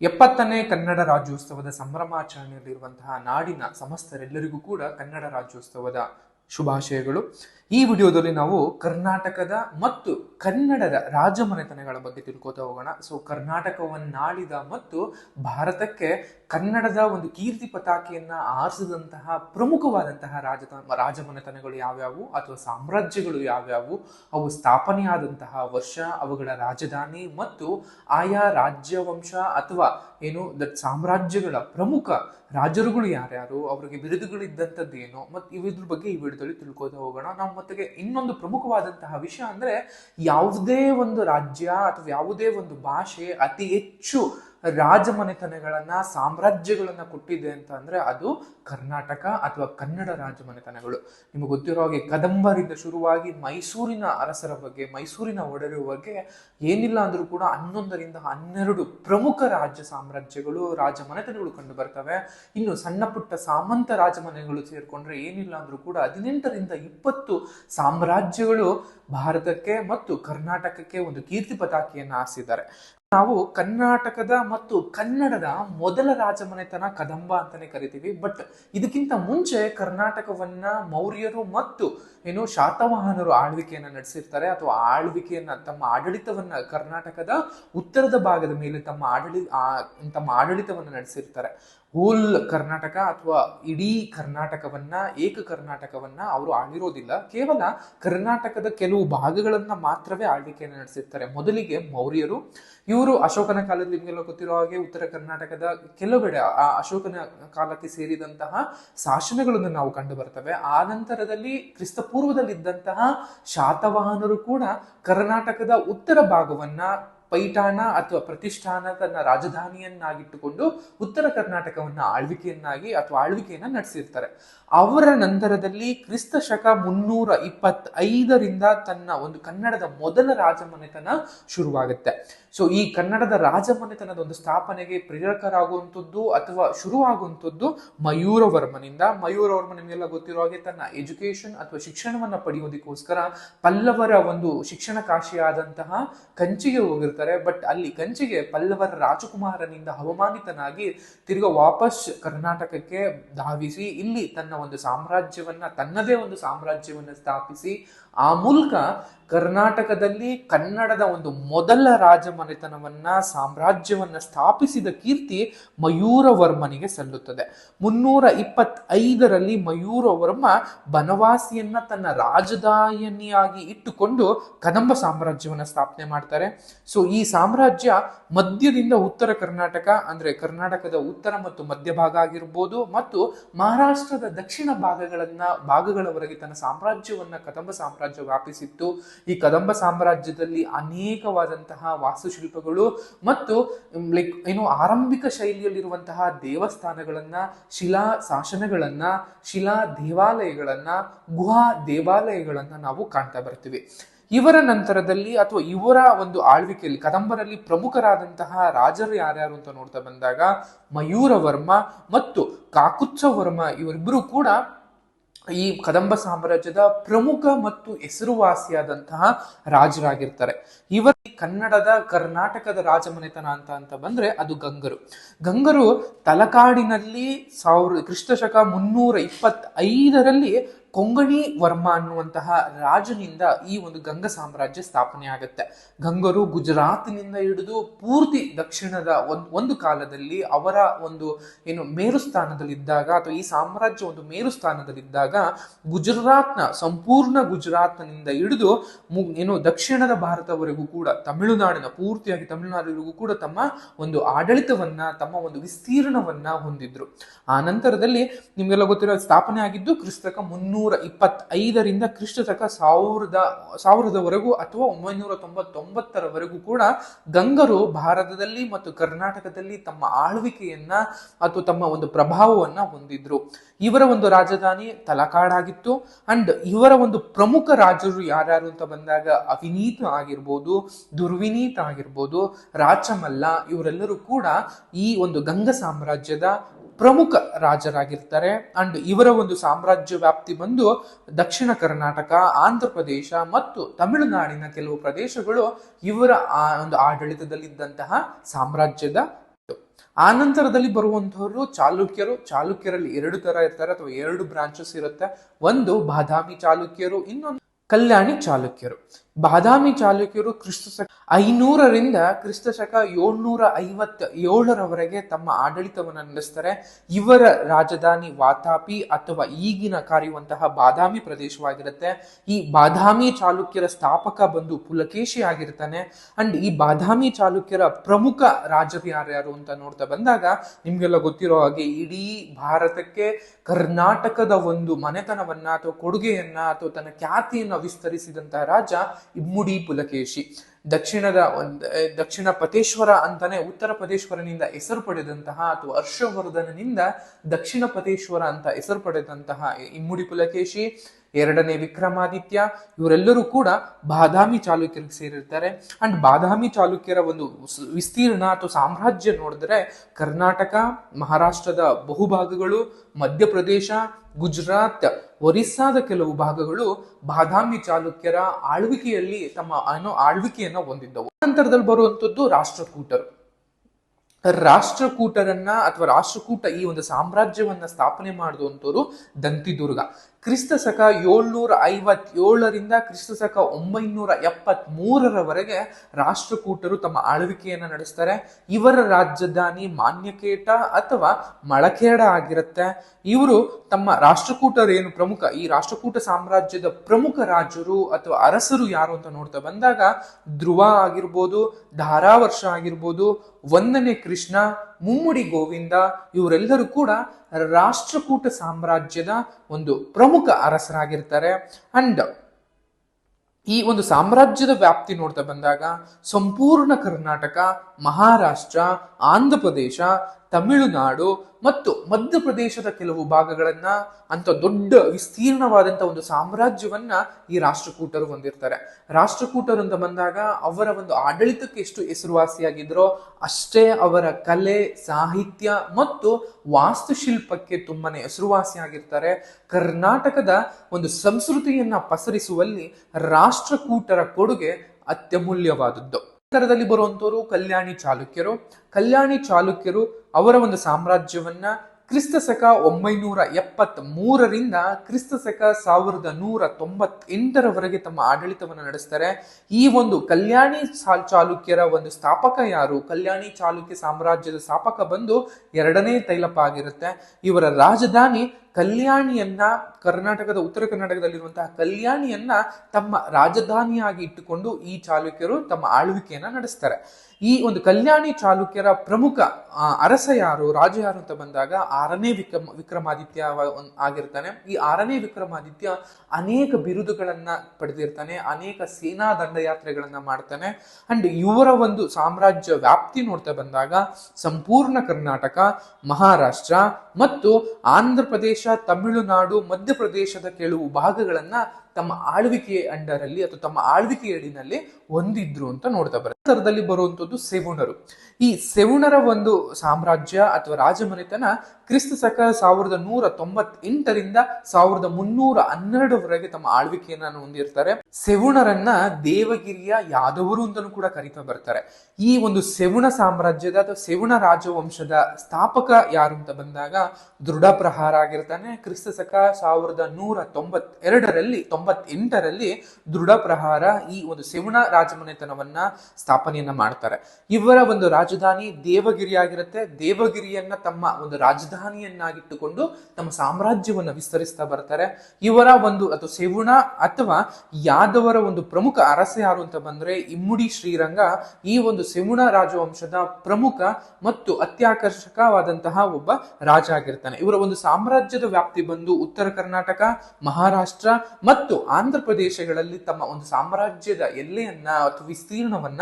ಎಪ್ಪತ್ತನೇ ಕನ್ನಡ ರಾಜ್ಯೋತ್ಸವದ ಸಂಭ್ರಮಾಚರಣೆಯಲ್ಲಿರುವಂತಹ ನಾಡಿನ ಸಮಸ್ತರೆಲ್ಲರಿಗೂ ಕೂಡ ಕನ್ನಡ ರಾಜ್ಯೋತ್ಸವದ ಶುಭಾಶಯಗಳು. ಈ ವಿಡಿಯೋದಲ್ಲಿ ನಾವು ಕರ್ನಾಟಕದ ಮತ್ತು ಕನ್ನಡದ ರಾಜಮನೆತನಗಳ ಬಗ್ಗೆ ತಿಳ್ಕೊತಾ ಹೋಗೋಣ. ಸೊ ಕರ್ನಾಟಕವನ್ನಾಳಿದ ಮತ್ತು ಭಾರತಕ್ಕೆ ಕನ್ನಡದ ಒಂದು ಕೀರ್ತಿ ಪತಾಕೆಯನ್ನ ಆರಿಸಿದಂತಹ ಪ್ರಮುಖವಾದಂತಹ ರಾಜ ರಾಜಮನೆತನಗಳು ಯಾವ್ಯಾವು ಅಥವಾ ಸಾಮ್ರಾಜ್ಯಗಳು ಯಾವ್ಯಾವು? ಅವು ಸ್ಥಾಪನೆಯಾದಂತಹ ವರ್ಷ, ಅವುಗಳ ರಾಜಧಾನಿ ಮತ್ತು ಆಯಾ ರಾಜ್ಯವಂಶ ಅಥವಾ ಏನು ದಟ್ ಸಾಮ್ರಾಜ್ಯಗಳ ಪ್ರಮುಖ ರಾಜರುಗಳು ಯಾರ್ಯಾರು? ಅವರಿಗೆ ಬಿರುದುಗಳಿದ್ದಂಥದ್ದು ಏನು? ಮತ್ತು ಇವಿದ್ರ ಬಗ್ಗೆ ಈ ವಿಡಿಯೋದಲ್ಲಿ ತಿಳ್ಕೊತಾ ಹೋಗೋಣ. ನಾವು ಮತ್ತೆ ಇನ್ನೊಂದು ಪ್ರಮುಖವಾದಂತಹ ವಿಷಯ ಅಂದ್ರೆ ಯಾವುದೇ ಒಂದು ರಾಜ್ಯ ಅಥವಾ ಯಾವುದೇ ಒಂದು ಭಾಷೆ ಅತಿ ಹೆಚ್ಚು ರಾಜಮನೆತನಗಳನ್ನ, ಸಾಮ್ರಾಜ್ಯಗಳನ್ನ ಕೊಟ್ಟಿದೆ ಅಂತ ಅಂದ್ರೆ ಅದು ಕರ್ನಾಟಕ ಅಥವಾ ಕನ್ನಡ ರಾಜಮನೆತನಗಳು. ನಿಮಗೆ ಗೊತ್ತಿರೋ ಹಾಗೆ ಕದಂಬರಿಂದ ಶುರುವಾಗಿ ಮೈಸೂರಿನ ಅರಸರ ಬಗ್ಗೆ, ಮೈಸೂರಿನ ಒಡೆಯರ ಬಗ್ಗೆ ಏನಿಲ್ಲ ಅಂದ್ರೂ ಕೂಡ ಹನ್ನೊಂದರಿಂದ ಹನ್ನೆರಡು ಪ್ರಮುಖ ರಾಜ್ಯ ಸಾಮ್ರಾಜ್ಯಗಳು, ರಾಜಮನೆತನಗಳು ಕಂಡು ಬರ್ತವೆ. ಇನ್ನು ಸಣ್ಣ ಪುಟ್ಟ ಸಾಮಂತ ರಾಜಮನೆಗಳು ಸೇರ್ಕೊಂಡ್ರೆ ಏನಿಲ್ಲ ಅಂದ್ರೂ ಕೂಡ ಹದಿನೆಂಟರಿಂದ ಇಪ್ಪತ್ತು ಸಾಮ್ರಾಜ್ಯಗಳು ಭಾರತಕ್ಕೆ ಮತ್ತು ಕರ್ನಾಟಕಕ್ಕೆ ಒಂದು ಕೀರ್ತಿ ಪತಾಕೆಯನ್ನು ಹಾರಿಸಿದ್ದಾರೆ. ನಾವು ಕರ್ನಾಟಕದ ಮತ್ತು ಕನ್ನಡದ ಮೊದಲ ರಾಜಮನೆತನ ಕದಂಬ ಅಂತಾನೆ ಕರಿತೀವಿ. ಬಟ್ ಇದಕ್ಕಿಂತ ಮುಂಚೆ ಕರ್ನಾಟಕವನ್ನ ಮೌರ್ಯರು ಮತ್ತು ಏನು ಶಾತವಾಹನರು ಆಳ್ವಿಕೆಯನ್ನ ನಡೆಸಿರ್ತಾರೆ. ಅಥವಾ ಆಳ್ವಿಕೆಯನ್ನ ತಮ್ಮ ಆಡಳಿತವನ್ನ ಕರ್ನಾಟಕದ ಉತ್ತರದ ಭಾಗದ ಮೇಲೆ ತಮ್ಮ ಆಡಳಿ ತಮ್ಮ ಆಡಳಿತವನ್ನ ನಡೆಸಿರ್ತಾರೆ. ಹೋಲ್ ಕರ್ನಾಟಕ ಅಥವಾ ಇಡೀ ಕರ್ನಾಟಕವನ್ನ, ಏಕ ಕರ್ನಾಟಕವನ್ನ ಅವರು ಆಳಿರೋದಿಲ್ಲ. ಕೇವಲ ಕರ್ನಾಟಕದ ಕೆಲವು ಭಾಗಗಳನ್ನ ಮಾತ್ರವೇ ಆಳ್ವಿಕೆಯನ್ನು ನಡೆಸಿರ್ತಾರೆ. ಮೊದಲಿಗೆ ಮೌರ್ಯರು, ಇವರು ಅಶೋಕನ ಕಾಲದಲ್ಲಿ ನಿಮಗೆಲ್ಲ ಗೊತ್ತಿರೋ ಹಾಗೆ ಉತ್ತರ ಕರ್ನಾಟಕದ ಕೆಲವೆಡೆ ಆ ಅಶೋಕನ ಕಾಲಕ್ಕೆ ಸೇರಿದಂತಹ ಶಾಸನಗಳನ್ನು ನಾವು ಕಂಡು ಬರ್ತವೆ. ಆ ನಂತರದಲ್ಲಿ ಕ್ರಿಸ್ತ ಪೂರ್ವದಲ್ಲಿದ್ದಂತಹ ಶಾತವಾಹನರು ಕೂಡ ಕರ್ನಾಟಕದ ಉತ್ತರ ಭಾಗವನ್ನ ಪೈಠಾಣ ಅಥವಾ ಪ್ರತಿಷ್ಠಾನ ತನ್ನ ರಾಜಧಾನಿಯನ್ನಾಗಿಟ್ಟುಕೊಂಡು ಉತ್ತರ ಕರ್ನಾಟಕವನ್ನ ಆಳ್ವಿಕೆಯನ್ನಾಗಿ ಅಥವಾ ಆಳ್ವಿಕೆಯನ್ನ ನಡೆಸಿರ್ತಾರೆ. ಅವರ ನಂತರದಲ್ಲಿ ಕ್ರಿಸ್ತ ಶಕ ಮುನ್ನೂರ ಇಪ್ಪತ್ತೈದರಿಂದ ತನ್ನ ಒಂದು ಕನ್ನಡದ ಮೊದಲ ರಾಜಮನೆತನ ಶುರುವಾಗುತ್ತೆ. ಸೊ ಈ ಕನ್ನಡದ ರಾಜಮನೆತನದ ಒಂದು ಸ್ಥಾಪನೆಗೆ ಪ್ರೇರಕರಾಗುವಂಥದ್ದು ಅಥವಾ ಶುರುವಾಗುವಂಥದ್ದು ಮಯೂರವರ್ಮನಿಂದ. ಮಯೂರವರ್ಮ ನಿಮಗೆಲ್ಲ ಗೊತ್ತಿರೋ ಹಾಗೆ ತನ್ನ ಎಜುಕೇಶನ್ ಅಥವಾ ಶಿಕ್ಷಣವನ್ನ ಪಡೆಯೋದಕ್ಕೋಸ್ಕರ ಪಲ್ಲವರ ಒಂದು ಶಿಕ್ಷಣ ಕಾಶಿಯಾದಂತಹ ಕಂಚಿಗೆ ಹೋಗಿರ್ತಾರೆ. ಬಟ್ ಅಲ್ಲಿ ಕಂಚಿಗೆ ಪಲ್ಲವರ ರಾಜಕುಮಾರನಿಂದ ಅವಮಾನಿತನಾಗಿ ತಿರುಗ ವಾಪಸ್ ಕರ್ನಾಟಕಕ್ಕೆ ಧಾವಿಸಿ, ಇಲ್ಲಿ ತನ್ನ ಒಂದು ಸಾಮ್ರಾಜ್ಯವನ್ನ, ತನ್ನದೇ ಒಂದು ಸಾಮ್ರಾಜ್ಯವನ್ನ ಸ್ಥಾಪಿಸಿ ಆ ಮೂಲಕ ಕರ್ನಾಟಕದಲ್ಲಿ ಕನ್ನಡದ ಒಂದು ಮೊದಲ ರಾಜಮನೆತನವನ್ನ, ಸಾಮ್ರಾಜ್ಯವನ್ನ ಸ್ಥಾಪಿಸಿದ ಕೀರ್ತಿ ಮಯೂರವರ್ಮನಿಗೆ ಸಲ್ಲುತ್ತದೆ. ಮುನ್ನೂರ ಇಪ್ಪತ್ತೈದರಲ್ಲಿ ಮಯೂರವರ್ಮ ಬನವಾಸಿಯನ್ನ ತನ್ನ ರಾಜಧಾನಿಯಾಗಿ ಇಟ್ಟುಕೊಂಡು ಕದಂಬ ಸಾಮ್ರಾಜ್ಯವನ್ನ ಸ್ಥಾಪನೆ ಮಾಡ್ತಾರೆ. ಸೊ ಈ ಸಾಮ್ರಾಜ್ಯ ಮಧ್ಯದಿಂದ ಉತ್ತರ ಕರ್ನಾಟಕ, ಅಂದ್ರೆ ಕರ್ನಾಟಕದ ಉತ್ತರ ಮತ್ತು ಮಧ್ಯ ಭಾಗ ಆಗಿರ್ಬೋದು ಮತ್ತು ಮಹಾರಾಷ್ಟ್ರದ ದಕ್ಷಿಣ ಭಾಗಗಳನ್ನ, ಭಾಗಗಳವರೆಗೆ ತನ್ನ ಸಾಮ್ರಾಜ್ಯವನ್ನ ಕದಂಬ ಸಾಮ್ರಾಜ್ಯ ವ್ಯಾಪಿಸಿತ್ತು. ಈ ಕದಂಬ ಸಾಮ್ರಾಜ್ಯದಲ್ಲಿ ಅನೇಕವಾದಂತಹ ವಾಸ್ತುಶಿಲ್ಪಗಳು ಮತ್ತು ಲೈಕ್ ಏನು ಆರಂಭಿಕ ಶೈಲಿಯಲ್ಲಿರುವಂತಹ ದೇವಸ್ಥಾನಗಳನ್ನ, ಶಿಲಾ ಶಾಸನಗಳನ್ನ, ಶಿಲಾ ದೇವಾಲಯಗಳನ್ನ, ಗುಹಾ ದೇವಾಲಯಗಳನ್ನ ನಾವು ಕಾಣ್ತಾ ಬರ್ತೀವಿ ಇವರ ನಂತರದಲ್ಲಿ ಅಥವಾ ಇವರ ಒಂದು ಆಳ್ವಿಕೆಯಲ್ಲಿ, ಕದಂಬರಲ್ಲಿ ಪ್ರಮುಖರಾದಂತಹ ರಾಜರು ಯಾರ್ಯಾರು ಅಂತ ನೋಡ್ತಾ ಬಂದಾಗ, ಮಯೂರವರ್ಮ ಮತ್ತು ಕಾಕುತ್ಸವರ್ಮ ಇವರಿಬ್ಬರು ಕೂಡ ಈ ಕದಂಬ ಸಾಮ್ರಾಜ್ಯದ ಪ್ರಮುಖ ಮತ್ತು ಹೆಸರುವಾಸಿಯಾದಂತಹ ರಾಜರಾಗಿರ್ತಾರೆ. ಇವರ ಕನ್ನಡದ, ಕರ್ನಾಟಕದ ರಾಜಮನೆತನ ಅಂತ ಅಂತ ಬಂದ್ರೆ ಅದು ಗಂಗರು. ಗಂಗರು ತಲಕಾಡಿನಲ್ಲಿ ಸಾವಿರ, ಕ್ರಿಸ್ತಶಕ ಮುನ್ನೂರ ಇಪ್ಪತ್ತೈದರಲ್ಲಿ ಕೊಂಗಣಿ ವರ್ಮ ಅನ್ನುವಂತಹ ರಾಜನಿಂದ ಈ ಒಂದು ಗಂಗ ಸಾಮ್ರಾಜ್ಯ ಸ್ಥಾಪನೆ ಆಗುತ್ತೆ. ಗಂಗರು ಗುಜರಾತ್ನಿಂದ ಹಿಡಿದು ಪೂರ್ತಿ ದಕ್ಷಿಣದ ಒಂದು ಒಂದು ಕಾಲದಲ್ಲಿ ಅವರ ಒಂದು ಏನು ಮೇರು ಸ್ಥಾನದಲ್ಲಿದ್ದಾಗ ಅಥವಾ ಈ ಸಾಮ್ರಾಜ್ಯ ಒಂದು ಮೇರು ಸ್ಥಾನದಲ್ಲಿದ್ದಾಗ ಗುಜರಾತ್ನ, ಸಂಪೂರ್ಣ ಗುಜರಾತ್ನಿಂದ ಹಿಡಿದು ಏನು ದಕ್ಷಿಣದ ಭಾರತವರೆಗೂ ಕೂಡ, ತಮಿಳುನಾಡಿನ, ಪೂರ್ತಿಯಾಗಿ ತಮಿಳುನಾಡಿನವರೆಗೂ ಕೂಡ ತಮ್ಮ ಒಂದು ಆಡಳಿತವನ್ನ, ತಮ್ಮ ಒಂದು ವಿಸ್ತೀರ್ಣವನ್ನ ಹೊಂದಿದ್ರು. ಆ ನಂತರದಲ್ಲಿ ನಿಮಗೆಲ್ಲ ಗೊತ್ತಿರೋ ಸ್ಥಾಪನೆ ಆಗಿದ್ದು, ಕ್ರಿಸ್ತಕ ಮುನ್ನೂರ ಮುನ್ನೂರ ಇಪ್ಪತ್ತೈದರಿಂದ ಕ್ರಿಸ್ತ ಸಾವಿರದ, ಸಾವಿರದವರೆಗೂ ಅಥವಾ ಒಂಬೈನೂರ ತೊಂಬತ್ತೊಂಬತ್ತರವರೆಗೂ ಕೂಡ ಗಂಗರು ಭಾರತದಲ್ಲಿ ಮತ್ತು ಕರ್ನಾಟಕದಲ್ಲಿ ತಮ್ಮ ಆಳ್ವಿಕೆಯನ್ನ ಅಥವಾ ತಮ್ಮ ಒಂದು ಪ್ರಭಾವವನ್ನ ಹೊಂದಿದ್ರು. ಇವರ ಒಂದು ರಾಜಧಾನಿ ತಲಕಾಡಾಗಿತ್ತು. ಅಂಡ್ ಇವರ ಒಂದು ಪ್ರಮುಖ ರಾಜರು ಯಾರ್ಯಾರು ಅಂತ ಬಂದಾಗ ಅವಿನೀತ ಆಗಿರ್ಬೋದು, ದುರ್ವಿನೀತ ಆಗಿರ್ಬೋದು, ರಾಚಮಲ್ಲ ಇವರೆಲ್ಲರೂ ಕೂಡ ಈ ಒಂದು ಗಂಗ ಸಾಮ್ರಾಜ್ಯದ ಪ್ರಮುಖ ರಾಜರಾಗಿರ್ತಾರೆ. ಅಂಡ್ ಇವರ ಒಂದು ಸಾಮ್ರಾಜ್ಯ ವ್ಯಾಪ್ತಿ ಬಂದು ದಕ್ಷಿಣ ಕರ್ನಾಟಕ, ಆಂಧ್ರ ಪ್ರದೇಶ ಮತ್ತು ತಮಿಳುನಾಡಿನ ಕೆಲವು ಪ್ರದೇಶಗಳು ಇವರ ಆ ಒಂದು ಆಡಳಿತದಲ್ಲಿದ್ದಂತಹ ಸಾಮ್ರಾಜ್ಯದ ಆನಂತರದಲ್ಲಿ ಬರುವಂತವರು ಚಾಲುಕ್ಯರು. ಚಾಲುಕ್ಯರಲ್ಲಿ ಎರಡು ತರ ಇರ್ತಾರೆ ಅಥವಾ ಎರಡು ಬ್ರಾಂಚಸ್ ಇರುತ್ತೆ. ಒಂದು ಬಾದಾಮಿ ಚಾಲುಕ್ಯರು, ಇನ್ನೊಂದು ಕಲ್ಯಾಣಿ ಚಾಲುಕ್ಯರು. ಬಾದಾಮಿ ಚಾಲುಕ್ಯರು ಕ್ರಿಸ್ತ ಶಕ ಐನೂರರಿಂದ ಕ್ರಿಸ್ತ ಶಕ ಏಳ್ನೂರ ಐವತ್ತ ಏಳರವರೆಗೆ ತಮ್ಮ ಆಡಳಿತವನ್ನು ನಡೆಸ್ತಾರೆ. ಇವರ ರಾಜಧಾನಿ ವಾತಾಪಿ ಅಥವಾ ಈಗಿನ ಕರೆಯುವಂತಹ ಬಾದಾಮಿ ಪ್ರದೇಶವಾಗಿರುತ್ತೆ. ಈ ಬಾದಾಮಿ ಚಾಲುಕ್ಯರ ಸ್ಥಾಪಕ ಬಂದು ಪುಲಕೇಶಿ ಆಗಿರ್ತಾನೆ. ಅಂಡ್ ಈ ಬಾದಾಮಿ ಚಾಲುಕ್ಯರ ಪ್ರಮುಖ ರಾಜರು ಯಾರ್ಯಾರು ಅಂತ ನೋಡ್ತಾ ಬಂದಾಗ ನಿಮ್ಗೆಲ್ಲ ಗೊತ್ತಿರೋ ಹಾಗೆ ಇಡೀ ಭಾರತಕ್ಕೆ ಕರ್ನಾಟಕದ ಒಂದು ಮನೆತನವನ್ನ ಅಥವಾ ಕೊಡುಗೆಯನ್ನ ಅಥವಾ ತನ್ನ ಖ್ಯಾತಿಯನ್ನ ವಿಸ್ತರಿಸಿದಂತಹ ರಾಜ ಇಮ್ಮುಡಿ ಪುಲಕೇಶಿ. ದಕ್ಷಿಣದ ಒಂದು ದಕ್ಷಿಣ ಪತೇಶ್ವರ ಅಂತಾನೆ ಉತ್ತರ ಪತೇಶ್ವರನಿಂದ ಹೆಸರು ಪಡೆದಂತಹ ಅಥವಾ ಹರ್ಷವರ್ಧನನಿಂದ ದಕ್ಷಿಣ ಪತೇಶ್ವರ ಅಂತ ಹೆಸರು ಪಡೆದಂತಹ ಇಮ್ಮುಡಿ ಪುಲಕೇಶಿ, ಎರಡನೇ ವಿಕ್ರಮಾದಿತ್ಯ, ಇವರೆಲ್ಲರೂ ಕೂಡ ಬಾದಾಮಿ ಚಾಲುಕ್ಯರಿಗೆ ಸೇರಿರ್ತಾರೆ. ಅಂಡ್ ಬಾದಾಮಿ ಚಾಲುಕ್ಯರ ಒಂದು ವಿಸ್ತೀರ್ಣ ಅಥವಾ ಸಾಮ್ರಾಜ್ಯ ನೋಡಿದ್ರೆ ಕರ್ನಾಟಕ, ಮಹಾರಾಷ್ಟ್ರದ ಬಹುಭಾಗಗಳು, ಮಧ್ಯಪ್ರದೇಶ, ಗುಜರಾತ್ ಒರಿಸ್ಸಾದ ಕೆಲವು ಭಾಗಗಳು ಬಾದಾಮಿ ಚಾಲುಕ್ಯರ ಆಳ್ವಿಕೆಯಲ್ಲಿ ತಮ್ಮ ಏನೋ ಆಳ್ವಿಕೆಯನ್ನ ಹೊಂದಿದ್ದವು. ನಂತರದಲ್ಲಿ ಬರುವಂತದ್ದು ರಾಷ್ಟ್ರಕೂಟರು. ರಾಷ್ಟ್ರಕೂಟರನ್ನ ಅಥವಾ ರಾಷ್ಟ್ರಕೂಟ ಈ ಒಂದು ಸಾಮ್ರಾಜ್ಯವನ್ನ ಸ್ಥಾಪನೆ ಮಾಡಿದಂಥವ್ರು ದಂತಿದುರ್ಗ. ಕ್ರಿಸ್ತ ಶಕ ಏಳ್ನೂರ ಐವತ್ತೇಳರಿಂದ ಕ್ರಿಸ್ತ ಶಕ ಒಂಬೈನೂರ ಎಪ್ಪತ್ತ್ ಮೂರರವರೆಗೆ ರಾಷ್ಟ್ರಕೂಟರು ತಮ್ಮ ಆಳ್ವಿಕೆಯನ್ನು ನಡೆಸ್ತಾರೆ. ಇವರ ರಾಜಧಾನಿ ಮಾನ್ಯಕೇಟ ಅಥವಾ ಮಳಕೇಡ ಆಗಿರುತ್ತೆ. ಇವರು ತಮ್ಮ ರಾಷ್ಟ್ರಕೂಟರು ಏನು ಪ್ರಮುಖ? ಈ ರಾಷ್ಟ್ರಕೂಟ ಸಾಮ್ರಾಜ್ಯದ ಪ್ರಮುಖ ರಾಜರು ಅಥವಾ ಅರಸರು ಯಾರು ಅಂತ ನೋಡ್ತಾ ಬಂದಾಗ ಧ್ರುವ ಆಗಿರ್ಬೋದು, ಧಾರಾವರ್ಷ ಆಗಿರ್ಬೋದು ಒಂದನೇ ಕೃಷ್ಣ ಮುಮ್ಮುಡಿ ಗೋವಿಂದ, ಇವರೆಲ್ಲರೂ ಕೂಡ ರಾಷ್ಟ್ರಕೂಟ ಸಾಮ್ರಾಜ್ಯದ ಒಂದು ಪ್ರಮುಖ ಅರಸರಾಗಿರ್ತಾರೆ. ಅಂಡ್ ಈ ಒಂದು ಸಾಮ್ರಾಜ್ಯದ ವ್ಯಾಪ್ತಿ ನೋಡ್ತಾ ಬಂದಾಗ, ಸಂಪೂರ್ಣ ಕರ್ನಾಟಕ, ಮಹಾರಾಷ್ಟ್ರ ಆಂಧ್ರ ಪ್ರದೇಶ ತಮಿಳುನಾಡು ಮತ್ತು ಮಧ್ಯಪ್ರದೇಶದ ಕೆಲವು ಭಾಗಗಳನ್ನ ಅಂತ ದೊಡ್ಡ ವಿಸ್ತೀರ್ಣವಾದಂತ ಒಂದು ಸಾಮ್ರಾಜ್ಯವನ್ನ ಈ ರಾಷ್ಟ್ರಕೂಟರು ಹೊಂದಿರ್ತಾರೆ. ರಾಷ್ಟ್ರಕೂಟರು ಅಂತ ಬಂದಾಗ ಅವರ ಒಂದು ಆಡಳಿತಕ್ಕೆ ಎಷ್ಟು ಹೆಸರುವಾಸಿಯಾಗಿದ್ರೋ ಅಷ್ಟೇ ಅವರ ಕಲೆ, ಸಾಹಿತ್ಯ ಮತ್ತು ವಾಸ್ತುಶಿಲ್ಪಕ್ಕೆ ತುಂಬಾನೇ ಹೆಸರುವಾಸಿಯಾಗಿರ್ತಾರೆ. ಕರ್ನಾಟಕದ ಒಂದು ಸಂಸ್ಕೃತಿಯನ್ನ ಪಸರಿಸುವಲ್ಲಿ ರಾಷ್ಟ್ರಕೂಟರ ಕೊಡುಗೆ ಅತ್ಯಮೂಲ್ಯವಾದದ್ದು. ನಂತರದಲ್ಲಿ ಬರುವಂತವರು ಕಲ್ಯಾಣಿ ಚಾಲುಕ್ಯರು. ಕಲ್ಯಾಣಿ ಚಾಲುಕ್ಯರು ಅವರ ಒಂದು ಸಾಮ್ರಾಜ್ಯವನ್ನ ಕ್ರಿಸ್ತ ಶಕ ಒಂಬೈನೂರ ಎಪ್ಪತ್ತ್ ಮೂರರಿಂದ ಕ್ರಿಸ್ತ ಶಕ ಸಾವಿರದ ನೂರ ತೊಂಬತ್ತೆಂಟರವರೆಗೆ ತಮ್ಮ ಆಡಳಿತವನ್ನು ನಡೆಸ್ತಾರೆ. ಈ ಒಂದು ಕಲ್ಯಾಣಿ ಚಾಲುಕ್ಯರ ಒಂದು ಸ್ಥಾಪಕ ಯಾರು? ಕಲ್ಯಾಣಿ ಚಾಲುಕ್ಯ ಸಾಮ್ರಾಜ್ಯದ ಸ್ಥಾಪಕ ಬಂದು ಎರಡನೇ ತೈಲಪ ಆಗಿರುತ್ತೆ ಇವರ ರಾಜಧಾನಿ ಕಲ್ಯಾಣಿಯನ್ನ ಕರ್ನಾಟಕದ, ಉತ್ತರ ಕರ್ನಾಟಕದಲ್ಲಿರುವಂತಹ ಕಲ್ಯಾಣಿಯನ್ನ ತಮ್ಮ ರಾಜಧಾನಿಯಾಗಿ ಇಟ್ಟುಕೊಂಡು ಈ ಚಾಲುಕ್ಯರು ತಮ್ಮ ಆಳ್ವಿಕೆಯನ್ನ ನಡೆಸ್ತಾರೆ. ಈ ಒಂದು ಕಲ್ಯಾಣಿ ಚಾಲುಕ್ಯರ ಪ್ರಮುಖ ಅರಸ ಯಾರು, ರಾಜ ಯಾರು ಅಂತ ಬಂದಾಗ ಆರನೇ ವಿಕ್ರಮ, ವಿಕ್ರಮಾದಿತ್ಯ ಆಗಿರ್ತಾನೆ. ಈ ಆರನೇ ವಿಕ್ರಮಾದಿತ್ಯ ಅನೇಕ ಬಿರುದುಗಳನ್ನ ಪಡೆದಿರ್ತಾನೆ, ಅನೇಕ ಸೇನಾ ದಂಡಯಾತ್ರೆಗಳನ್ನ ಮಾಡ್ತಾನೆ. ಅಂಡ್ ಇವರ ಒಂದು ಸಾಮ್ರಾಜ್ಯ ವ್ಯಾಪ್ತಿ ನೋಡ್ತಾ ಬಂದಾಗ ಸಂಪೂರ್ಣ ಕರ್ನಾಟಕ, ಮಹಾರಾಷ್ಟ್ರ ಮತ್ತು ಆಂಧ್ರ ಪ್ರದೇಶ ತಮಿಳುನಾಡು, ಮಧ್ಯಪ್ರದೇಶದ ಕೆಲವು ಭಾಗಗಳನ್ನ ತಮ್ಮ ಆಳ್ವಿಕೆ ಅಂಡರಲ್ಲಿ ಅಥವಾ ತಮ್ಮ ಆಳ್ವಿಕೆಯಡಿನಲ್ಲಿ ಹೊಂದಿದ್ರು ಅಂತ ನೋಡ್ತಾ ಬರ ನಂತರದಲ್ಲಿ ಬರುವಂತದ್ದು ಸೆವುಣರು. ಈ ಸೆವುಣರ ಒಂದು ಸಾಮ್ರಾಜ್ಯ ಅಥವಾ ರಾಜಮನೆತನ ಕ್ರಿಸ್ತ ಸಕ ಸಾವಿರದ ನೂರ ತೊಂಬತ್ತೆಂಟರಿಂದ ಸಾವಿರದ ಮುನ್ನೂರ ಹನ್ನೆರಡರವರೆಗೆ ತಮ್ಮ ಆಳ್ವಿಕೆಯನ್ನ ಹೊಂದಿರ್ತಾರೆ. ಸೆವುಣರನ್ನ ದೇವಗಿರಿಯ ಯಾದವರು ಅಂತಲೂ ಕೂಡ ಕರಿತಾ ಬರ್ತಾರೆ. ಈ ಒಂದು ಸೆವುಣ ಸಾಮ್ರಾಜ್ಯದ ಅಥವಾ ಸೆವುಣ ರಾಜವಂಶದ ಸ್ಥಾಪಕ ಯಾರು ಅಂತ ಬಂದಾಗ ದೃಢ ಪ್ರಹಾರ ಆಗಿರ್ತಾನೆ. ಕ್ರಿಸ್ತ ಸಕ ಸಾವಿರದ ನೂರ ತೊಂಬತ್ತೆರಡರಲ್ಲಿ ತೊಂಬತ್ತೆಂಟರಲ್ಲಿ ದೃಢ ಪ್ರಹಾರ ಈ ಒಂದು ಸೆವಣ ರಾಜಮನೆತನವನ್ನ ಸ್ಥಾಪನೆಯನ್ನ ಮಾಡ್ತಾರೆ ಇವರ ಒಂದು ರಾಜಧಾನಿ ದೇವಗಿರಿ ಆಗಿರುತ್ತೆ ದೇವಗಿರಿಯನ್ನ ತಮ್ಮ ಒಂದು ರಾಜಧಾನಿಯನ್ನಾಗಿಟ್ಟುಕೊಂಡು ತಮ್ಮ ಸಾಮ್ರಾಜ್ಯವನ್ನ ವಿಸ್ತರಿಸ್ತಾ ಬರ್ತಾರೆ ಇವರ ಒಂದು ಅಥವಾ ಸೆವುಣ ಅಥವಾ ಯಾದವರ ಒಂದು ಪ್ರಮುಖ ಅರಸ ಯಾರು ಅಂತ ಬಂದ್ರೆ ಇಮ್ಮುಡಿ ಶ್ರೀರಂಗ ಈ ಒಂದು ಸೆವುಣ ರಾಜವಂಶದ ಪ್ರಮುಖ ಮತ್ತು ಅತ್ಯಾಕರ್ಷಕವಾದಂತಹ ಒಬ್ಬ ರಾಜ ಆಗಿರ್ತಾನೆ ಇವರ ಒಂದು ಸಾಮ್ರಾಜ್ಯದ ವ್ಯಾಪ್ತಿ ಬಂದು ಉತ್ತರ ಕರ್ನಾಟಕ ಮಹಾರಾಷ್ಟ್ರ ಮತ್ತು ಆಂಧ್ರ ಪ್ರದೇಶಗಳಲ್ಲಿ ತಮ್ಮ ಒಂದು ಸಾಮ್ರಾಜ್ಯದ ಎಲ್ಲೆಯನ್ನ ಅಥವಾ ವಿಸ್ತೀರ್ಣವನ್ನ,